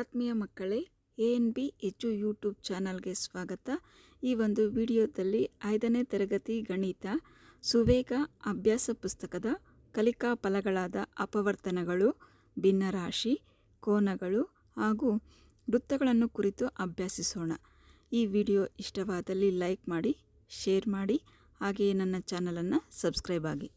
ಆತ್ಮೀಯ ಮಕ್ಕಳೇ, A N B H YouTube ಚಾನಲ್ಗೆ ಸ್ವಾಗತ. ಈ ಒಂದು ವಿಡಿಯೋದಲ್ಲಿ ಐದನೇ ತರಗತಿ ಗಣಿತ, ಸುವೇಗ ಅಭ್ಯಾಸ ಪುಸ್ತಕದ ಕಲಿಕಾ ಫಲಗಳಾದ ಅಪವರ್ತನಗಳು, ಭಿನ್ನರಾಶಿ, ಕೋನಗಳು ಹಾಗೂ ವೃತ್ತಗಳನ್ನು ಕುರಿತು ಅಭ್ಯಾಸಿಸೋಣ. ಈ ವಿಡಿಯೋ ಇಷ್ಟವಾದಲ್ಲಿ ಲೈಕ್ ಮಾಡಿ, ಶೇರ್ ಮಾಡಿ, ಹಾಗೆಯೇ ನನ್ನ ಚಾನಲನ್ನು ಸಬ್ಸ್ಕ್ರೈಬ್ ಆಗಿ.